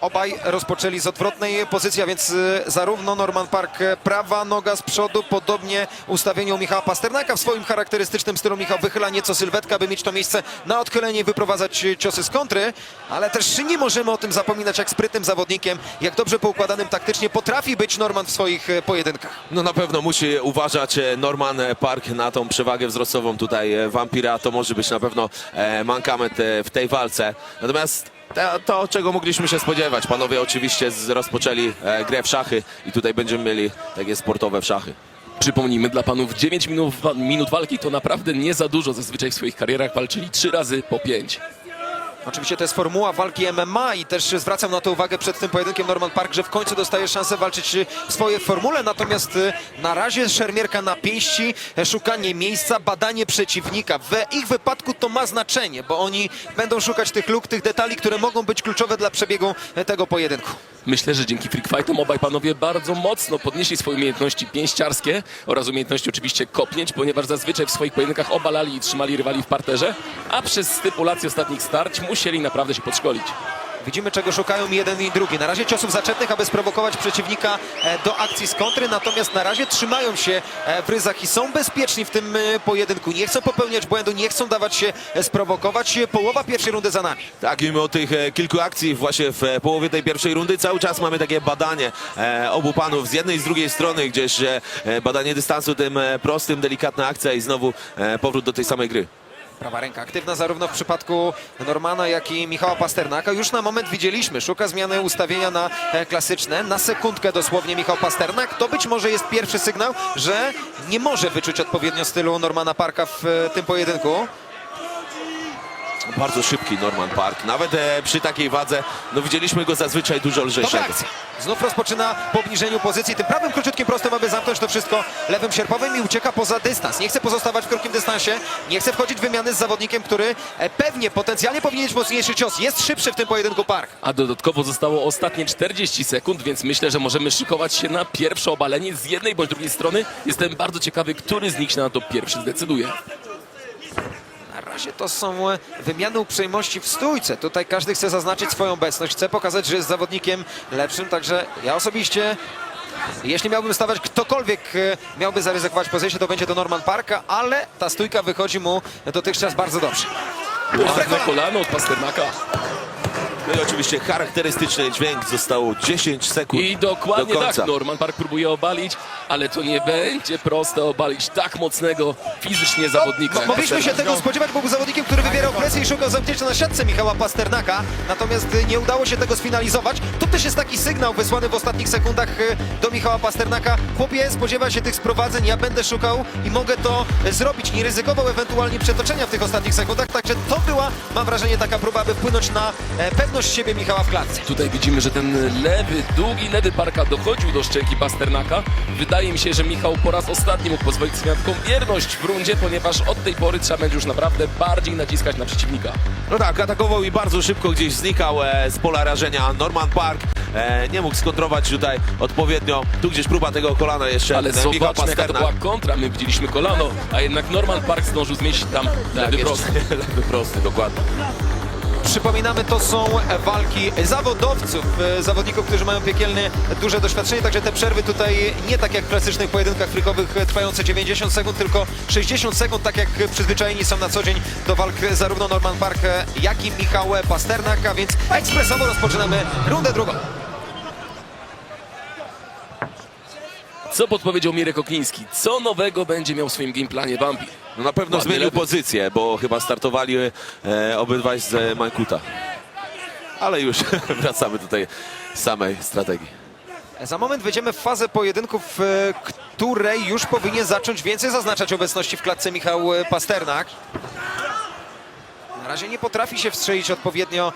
Obaj rozpoczęli z odwrotnej pozycji, a więc y, zarówno Norman Park e, prawa noga z przodu, podobnie ustawieniu Michała Pasternaka w swoim charakterystycznym stylu. Michał wychyla nieco sylwetkę, aby mieć to miejsce na odchylenie i wyprowadzać y, ciosy z kontry, ale też nie możemy o tym zapominać, jak sprytnym zawodnikiem, jak dobrze poukładanym taktycznie potrafi być Norman w swoich pojedynkach. No na pewno musi uważać Norman Park na tą przewagę wzrostową tutaj Wampira. To może być na pewno e, mankament w tej walce. Natomiast to, to, czego mogliśmy się spodziewać. Panowie oczywiście z, rozpoczęli e, grę w szachy i tutaj będziemy mieli takie sportowe w szachy. Przypomnijmy dla panów, 9 minut, minut walki to naprawdę nie za dużo. Zazwyczaj w swoich karierach walczyli 3 razy po 5. Oczywiście to jest formuła walki MMA i też zwracam na to uwagę przed tym pojedynkiem Norman Park, że w końcu dostaje szansę walczyć w swojej formule, natomiast y, na razie szermierka na pięści, e, szukanie miejsca, badanie przeciwnika. W ich wypadku to ma znaczenie, bo oni będą szukać tych luk, tych detali, które mogą być kluczowe dla przebiegu e, tego pojedynku. Myślę, że dzięki freak fightom obaj panowie bardzo mocno podnieśli swoje umiejętności pięściarskie oraz umiejętności oczywiście kopnięć, ponieważ zazwyczaj w swoich pojedynkach obalali i trzymali rywali w parterze, a przez stypulację ostatnich starć musieli naprawdę się podszkolić. Widzimy, czego szukają jeden i drugi. Na razie ciosów zaczepnych, aby sprowokować przeciwnika e, do akcji z kontry, natomiast na razie trzymają się e, w ryzach i są bezpieczni w tym e, pojedynku. Nie chcą popełniać błędu, nie chcą dawać się sprowokować. Połowa pierwszej rundy za nami. Tak, mimo tych kilku akcji właśnie w połowie tej pierwszej rundy cały czas mamy takie badanie obu panów z jednej i z drugiej strony, gdzieś badanie dystansu tym prostym, delikatna akcja i znowu powrót do tej samej gry. Prawa ręka aktywna zarówno w przypadku Normana, jak i Michała Pasternaka. Już na moment widzieliśmy, szuka zmiany ustawienia na e, klasyczne. Na sekundkę dosłownie Michał Pasternak. To być może jest pierwszy sygnał, że nie może wyczuć odpowiednio stylu Normana Parka w e, tym pojedynku. Bardzo szybki Norman Park. Nawet e, przy takiej wadze, no widzieliśmy go zazwyczaj dużo Dobra lżejszego. akcja. Znów rozpoczyna po obniżeniu pozycji. Tym prawym króciutkim prostym, aby zamknąć to wszystko lewym sierpowym i ucieka poza dystans. Nie chce pozostawać w krótkim dystansie. Nie chce wchodzić w wymiany z zawodnikiem, który e, pewnie, potencjalnie powinien mieć mocniejszy cios. Jest szybszy w tym pojedynku Park. A dodatkowo zostało ostatnie 40 sekund, więc myślę, że możemy szykować się na pierwsze obalenie z jednej bądź drugiej strony. Jestem bardzo ciekawy, który z nich się na to pierwszy zdecyduje. Razie to są e, wymiany uprzejmości w stójce. Tutaj każdy chce zaznaczyć swoją obecność, chce pokazać, że jest zawodnikiem lepszym, także ja osobiście, jeśli miałbym stawać, ktokolwiek e, miałby zaryzykować pozycję, to będzie to Norman Parka, ale ta stójka wychodzi mu dotychczas bardzo dobrze. Mocne kolano od Pasternaka. No i oczywiście charakterystyczny dźwięk. Zostało 10 sekund I dokładnie do końca. tak, Norman Park próbuje obalić, ale to nie będzie proste obalić tak mocnego fizycznie zawodnika. jak Mogliśmy się Pasternak. tego spodziewać, bo był zawodnikiem, który wywierał presję i szukał zamknięcia na siatce Michała Pasternaka, natomiast y, nie udało się tego sfinalizować. To też jest taki sygnał wysłany w ostatnich sekundach y, do Michała Pasternaka. Chłopie, spodziewa się tych sprowadzeń, ja będę szukał i mogę to y, zrobić. Nie ryzykował ewentualnie przetoczenia w tych ostatnich sekundach, także to była, mam wrażenie, taka próba, aby wpłynąć na e, pewność siebie Michała w klatce. Tutaj widzimy, że ten lewy, długi lewy Parka dochodził do szczęki Pasternaka. Wydaje mi się, że Michał po raz ostatni mógł pozwolić sobie na taką wierność w rundzie, ponieważ od tej pory trzeba będzie już naprawdę bardziej naciskać na przeciwnika. No tak, atakował i bardzo szybko gdzieś znikał e, z pola rażenia. Norman Park e, nie mógł skontrować tutaj odpowiednio. Tu gdzieś próba tego kolana jeszcze. Ale e, Michał zobaczmy, jaka to była kontra. My widzieliśmy kolano, a jednak Norman Park zdążył zmieścić tam Tak, lewy prosty. lewy prosty, dokładnie. Przypominamy, to są walki zawodowców, e, zawodników, którzy mają piekielne, duże doświadczenie, także te przerwy tutaj nie tak jak w klasycznych pojedynkach frikowych e, trwające 90 sekund, tylko 60 sekund, tak jak przyzwyczajeni są na co dzień do walk zarówno Norman Park, e, jak i Michał Pasternak, a więc ekspresowo rozpoczynamy rundę drugą. Co podpowiedział Mirek Okliński? Co nowego będzie miał w swoim gameplanie Bambi? No na pewno zmienił lewy. pozycję, bo chyba startowali e, obydwaj z e, Mankuta. Ale już wracamy do tej samej strategii. Za moment wejdziemy w fazę pojedynków, w której już powinien zacząć więcej zaznaczać obecności w klatce Michał e, Pasternak. Na razie nie potrafi się wstrzelić odpowiednio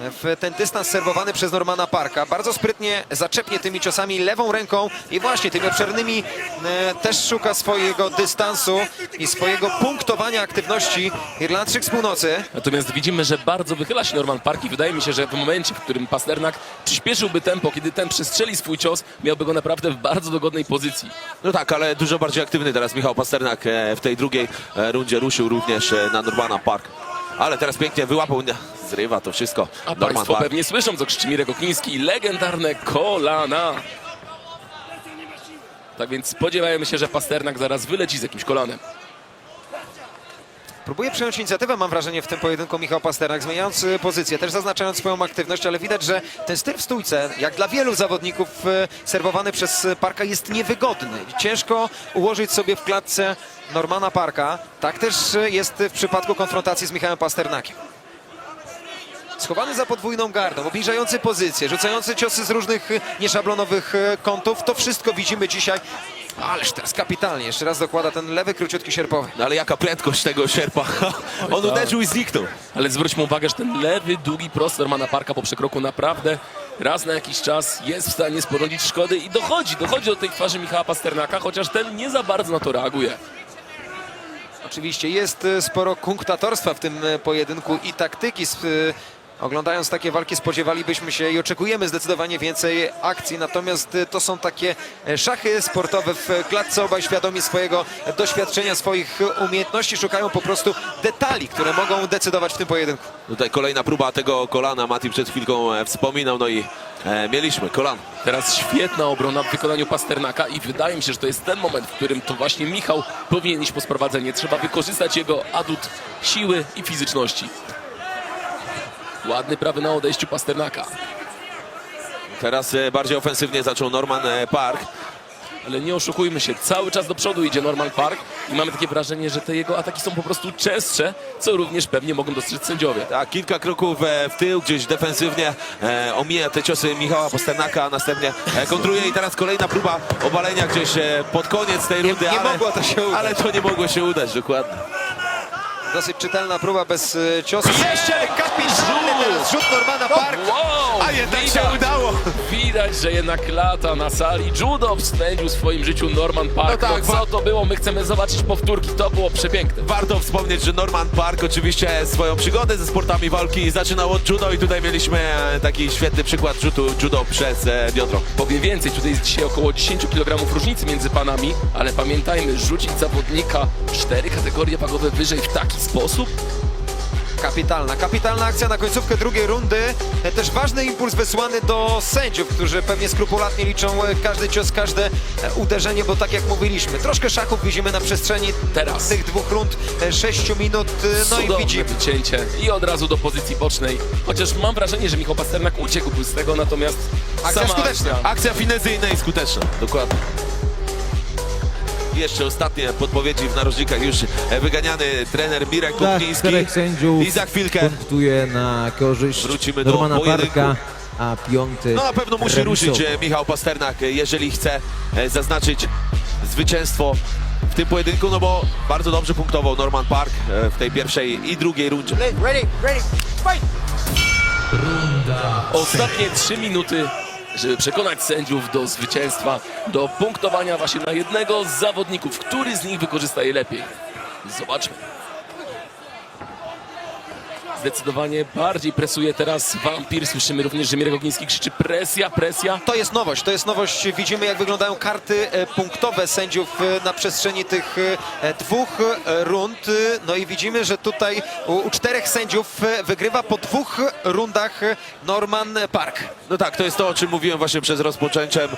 w ten dystans serwowany przez Normana Parka. Bardzo sprytnie zaczepnie tymi ciosami lewą ręką i właśnie tymi obszernymi e, też szuka swojego dystansu i swojego punktowania aktywności Irlandczyk z północy. Natomiast widzimy, że bardzo wychyla się Norman Park i wydaje mi się, że w momencie, w którym Pasternak przyspieszyłby tempo, kiedy ten przestrzeli swój cios, miałby go naprawdę w bardzo dogodnej pozycji. No tak, ale dużo bardziej aktywny teraz Michał Pasternak e, w tej drugiej e, rundzie ruszył również na Normana Park. Ale teraz pięknie wyłapał, zrywa to wszystko. A Norman Państwo pewnie słyszą, co krzyczy Mirek Okliński. Legendarne kolana. Tak więc spodziewajmy się, że Pasternak zaraz wyleci z jakimś kolanem. Próbuje przejąć inicjatywę, mam wrażenie, w tym pojedynku Michał Pasternak, zmieniając y, pozycję, też zaznaczając swoją aktywność, ale widać, że ten styl w stójce, jak dla wielu zawodników y, serwowany przez Parka, jest niewygodny. Ciężko ułożyć sobie w klatce Normana Parka. Tak też y, jest w przypadku konfrontacji z Michałem Pasternakiem. Schowany za podwójną gardą, obniżający pozycję, rzucający ciosy z różnych y, nieszablonowych y, kątów, to wszystko widzimy dzisiaj. Ależ teraz kapitalnie, jeszcze raz dokłada ten lewy, króciutki sierpowy. No ale jaka prędkość tego sierpa. On uderzył i zniknął. Ale zwróćmy uwagę, że ten lewy, długi prost Normana Parka po przekroku naprawdę raz na jakiś czas jest w stanie sporządzić szkody i dochodzi, dochodzi do tej twarzy Michała Pasternaka, chociaż ten nie za bardzo na to reaguje. Oczywiście jest e, sporo kunktatorstwa w tym e, pojedynku i taktyki. E, Oglądając takie walki spodziewalibyśmy się i oczekujemy zdecydowanie więcej akcji, natomiast e, to są takie e, szachy sportowe w klatce, obaj świadomi swojego doświadczenia, swoich umiejętności, szukają po prostu detali, które mogą decydować w tym pojedynku. Tutaj kolejna próba tego kolana. Mati przed chwilką e, wspominał, no i e, mieliśmy kolano. Teraz świetna obrona w wykonaniu Pasternaka i wydaje mi się, że to jest ten moment, w którym to właśnie Michał powinien iść po sprowadzenie. Trzeba wykorzystać jego adut siły i fizyczności. Ładny prawy na odejściu Pasternaka. Teraz e, bardziej ofensywnie zaczął Norman e, Park. Ale nie oszukujmy się, cały czas do przodu idzie Norman Park i mamy takie wrażenie, że te jego ataki są po prostu częstsze, co również pewnie mogą dostrzec sędziowie. Tak, kilka kroków e, w tył, gdzieś defensywnie e, omija te ciosy Michała Pasternaka, a następnie e, kontruje i teraz kolejna próba obalenia gdzieś e, pod koniec tej rundy, nie ale, mogło to się udać. ale to nie mogło się udać, dokładnie. Dosyć czytelna próba bez e, ciosu. Jeszcze kapitalny teraz rzut Normana Park. Wow! A jednak się widać, udało. widać, że jednak lata na sali. Judo spędził w swoim życiu Norman Park. No tak, no co to było? My chcemy zobaczyć powtórki. To było przepiękne. Warto wspomnieć, że Norman Park oczywiście swoją przygodę ze sportami walki zaczynał od judo i tutaj mieliśmy e, taki świetny przykład rzutu judo przez e, biodro. Powiem więcej, tutaj jest dzisiaj około 10 kg różnicy między panami, ale pamiętajmy, rzucić zawodnika cztery kategorie wagowe wyżej w taki sposób, Kapitalna, kapitalna akcja na końcówkę drugiej rundy. E, Też ważny impuls wysłany do sędziów, którzy pewnie skrupulatnie liczą e, każdy cios, każde e, uderzenie, bo tak jak mówiliśmy, troszkę szachów widzimy na przestrzeni Teraz. tych dwóch rund, 6 minut, no i cudowne widzimy. wycięcie i od razu do pozycji bocznej. Chociaż mam wrażenie, że Michał Pasternak uciekł z tego, natomiast Akcja sama skuteczna. akcja Akcja finezyjna i skuteczna, dokładnie. Jeszcze ostatnie podpowiedzi w narożnikach już e, wyganiany trener Mirek Tak, czterech sędziów I za chwilkę punktuje na korzyść Wrócimy do Normana pojedynku. Parka, a piąty No na pewno musi remisowy. ruszyć e, Michał Pasternak, e, jeżeli chce zaznaczyć zwycięstwo w tym pojedynku, no bo bardzo dobrze punktował Norman Park w tej pierwszej i drugiej rundzie. Ostatnie trzy minuty, żeby przekonać sędziów do zwycięstwa, do punktowania właśnie na jednego z zawodników. Który z nich wykorzysta je lepiej? Zobaczmy. Zdecydowanie bardziej presuje teraz Wampir. Słyszymy również, że Mirek Ogniński krzyczy presja, presja. To jest nowość, to jest nowość. Widzimy jak wyglądają karty e, punktowe sędziów e, na przestrzeni tych e, dwóch rund. No i widzimy, że tutaj u, u czterech sędziów wygrywa po dwóch rundach Norman Park. No tak, to jest to, o czym mówiłem właśnie przed rozpoczęciem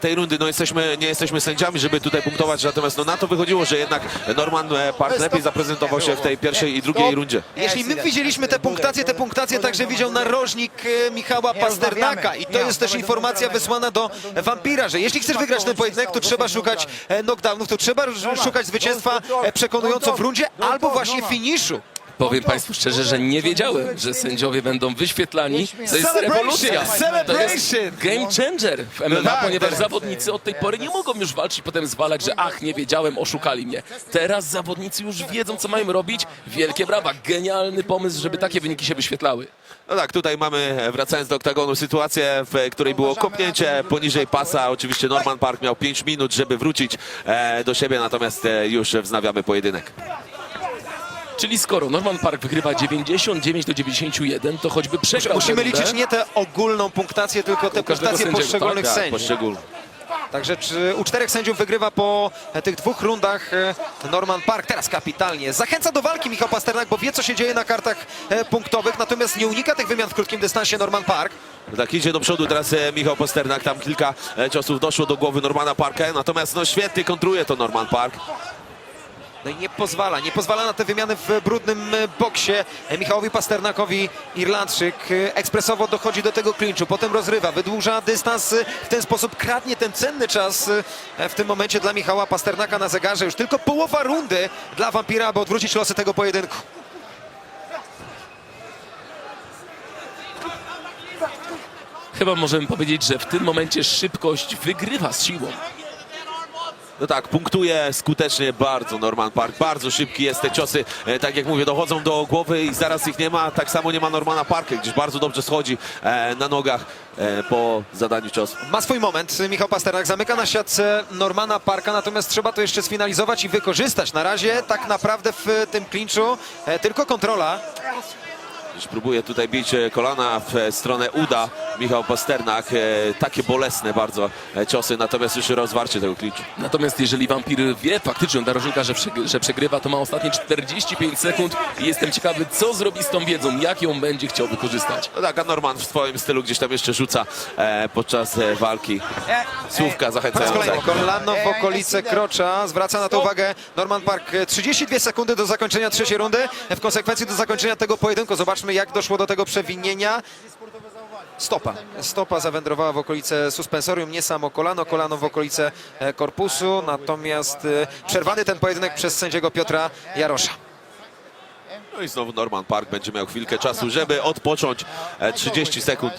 tej rundy. No jesteśmy, nie jesteśmy sędziami, żeby tutaj punktować, natomiast no na to wychodziło, że jednak Norman Park lepiej zaprezentował się w tej pierwszej i drugiej rundzie. Jeśli my widzieliśmy te punktacje, te punktacje także widział narożnik e, Michała Pasternaka i to jest też informacja wysłana do Wampira, że jeśli chcesz wygrać ten pojedynek, to trzeba szukać e, knockdownów, to trzeba szukać zwycięstwa e, przekonująco w rundzie albo właśnie finiszu. Powiem Państwu szczerze, że nie wiedziałem, że sędziowie będą wyświetlani. To jest rewolucja. To jest game changer w MMA, tak, ponieważ tak. zawodnicy od tej pory nie mogą już walczyć i potem zwalać, że ach, nie wiedziałem, oszukali mnie. Teraz zawodnicy już wiedzą, co mają robić. Wielkie brawa, genialny pomysł, żeby takie wyniki się wyświetlały. No tak, tutaj mamy, wracając do oktagonu, sytuację, w której było kopnięcie poniżej pasa. Oczywiście Norman Park miał 5 minut, żeby wrócić e, do siebie, natomiast e, już wznawiamy pojedynek. Czyli skoro Norman Park wygrywa 99 do 91, to choćby przegrał Musimy tę rundę, liczyć nie tę ogólną punktację, tylko te U każdego punktacje sędziego, poszczególnych Tak, sędziów. poszczególnie. Także czy u czterech sędziów wygrywa po e, tych dwóch rundach e, Norman Park. Teraz kapitalnie. Zachęca do walki Michał Pasternak, bo wie co się dzieje na kartach e, punktowych, natomiast nie unika tych wymian w krótkim dystansie Norman Park. Tak idzie do przodu teraz e, Michał Pasternak, tam kilka e, ciosów doszło do głowy Normana Parka, natomiast no świetnie kontruje to Norman Park. No i nie pozwala, nie pozwala na te wymiany w brudnym e, boksie E, Michałowi Pasternakowi. Irlandczyk e, ekspresowo dochodzi do tego klinczu, potem rozrywa, wydłuża dystans, w ten sposób kradnie ten cenny czas w tym momencie dla Michała Pasternaka na zegarze. Już tylko połowa rundy dla Wampira, aby odwrócić losy tego pojedynku. Chyba możemy powiedzieć, że w tym momencie szybkość wygrywa z siłą. No tak, punktuje skutecznie bardzo Norman Park, bardzo szybki jest, te ciosy, e, tak jak mówię, dochodzą do głowy i zaraz ich nie ma, tak samo nie ma Normana Parka, gdzieś bardzo dobrze schodzi e, na nogach e, po zadaniu ciosu. Ma swój moment Michał Pasternak, zamyka na siatce Normana Parka, natomiast trzeba to jeszcze sfinalizować i wykorzystać. Na razie tak naprawdę w tym klinczu tylko kontrola. Gdzieś próbuje tutaj bić e, kolana w e, stronę uda Michał Pasternak, e, takie bolesne bardzo ciosy, natomiast już rozwarcie tego klinczu. Natomiast jeżeli wampir wie faktycznie narożnika, że, że przegrywa, to ma ostatnie 45 sekund i jestem ciekawy, co zrobi z tą wiedzą, jak ją będzie chciał wykorzystać. No tak, a Norman w swoim stylu gdzieś tam jeszcze rzuca e, podczas e, walki słówka zachęcające. kolano w okolice krocza. Zwraca na to uwagę Norman Park. 32 sekundy do zakończenia trzeciej rundy. W konsekwencji do zakończenia tego pojedynku. Zobaczmy jak doszło do tego przewinienia. Stopa. Stopa zawędrowała w okolice suspensorium, nie samo kolano, kolano w okolice e, korpusu. Natomiast e, przerwany ten pojedynek przez sędziego Piotra Jarosza. No i znowu Norman Park będzie miał chwilkę czasu, żeby odpocząć e, 30 sekund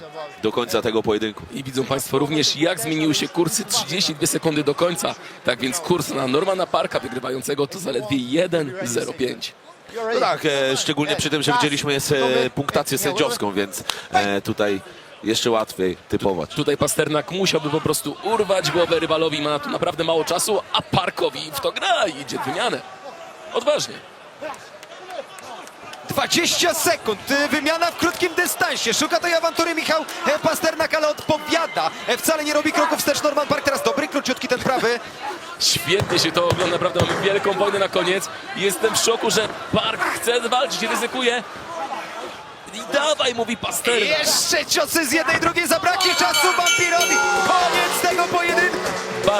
do końca tego pojedynku. I widzą Państwo również, jak zmieniły się kursy 32 sekundy do końca. Tak więc kurs na Normana Parka wygrywającego to zaledwie 1,05. No tak, e, szczególnie przy tym, że widzieliśmy jest e, punktację sędziowską, więc e, tutaj jeszcze łatwiej typować. Tutaj Pasternak musiałby po prostu urwać głowę rywalowi, ma na to naprawdę mało czasu, a Parkowi w to gra i idzie w wymianę. Odważnie. 20 sekund, y, wymiana w krótkim dystansie. Szuka tej awantury Michał e, Pasternak, ale odpowiada. E, Wcale nie robi kroków wstecz Norman Park. Teraz dobry, króciutki ten prawy. Świetnie się to ogląda, naprawdę mamy wielką wojnę na koniec. Jestem w szoku, że Park chce walczyć, ryzykuje. I dawaj, mówi Pasternak. Jeszcze ciosy z jednej, drugiej, zabraknie czasu Vampirowi. Koniec tego.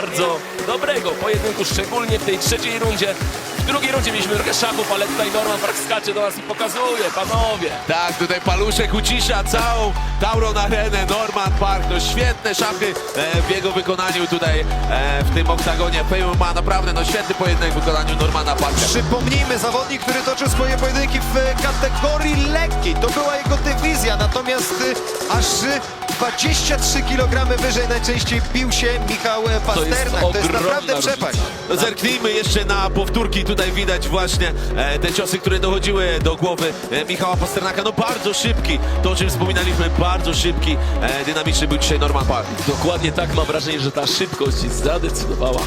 Bardzo dobrego pojedynku, szczególnie w tej trzeciej rundzie. W drugiej rundzie mieliśmy trochę szachów, ale tutaj Norman Park skacze do nas i pokazuje, panowie. Tak, tutaj Paluszek ucisza całą Tauron Arenę, Norman Park, no świetne szachy e, w jego wykonaniu tutaj e, w tym oktagonie. Fejm ma naprawdę no świetny pojedynek w wykonaniu Normana Parka. Przypomnijmy, zawodnik, który toczył swoje pojedynki w kategorii lekkiej. To była jego dywizja, natomiast y, aż y, 23 kg wyżej najczęściej bił się Michał Pasternak. To jest, ogromna naprawdę różnica. przepaść. No zerknijmy jeszcze na powtórki, tutaj widać właśnie e, te ciosy, które dochodziły do głowy e, Michała Pasternaka. No bardzo szybki, to o czym wspominaliśmy, bardzo szybki, e, dynamiczny był dzisiaj Norman Park. Dokładnie tak mam wrażenie, że ta szybkość zadecydowała.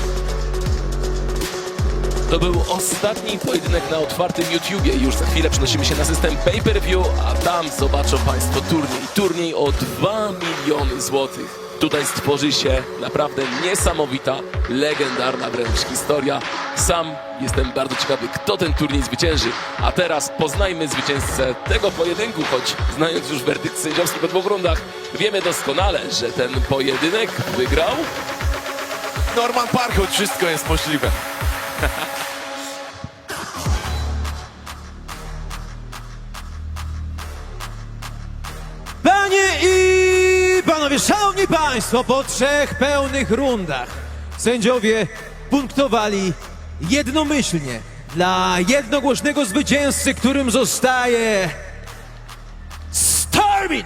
To był ostatni pojedynek na otwartym YouTubie. Już za chwilę przenosimy się na system pay-per-view, a tam zobaczą Państwo turniej. Turniej o 2 miliony złotych. Tutaj stworzy się naprawdę niesamowita, legendarna wręcz historia. Sam jestem bardzo ciekawy, kto ten turniej zwycięży. A teraz poznajmy zwycięzcę tego pojedynku, choć znając już werdykt sędziowski po dwóch rundach, wiemy doskonale, że ten pojedynek wygrał Norman Park, choć wszystko jest możliwe. szanowni państwo, po trzech pełnych rundach sędziowie punktowali jednomyślnie dla jednogłośnego zwycięzcy, którym zostaje Starmin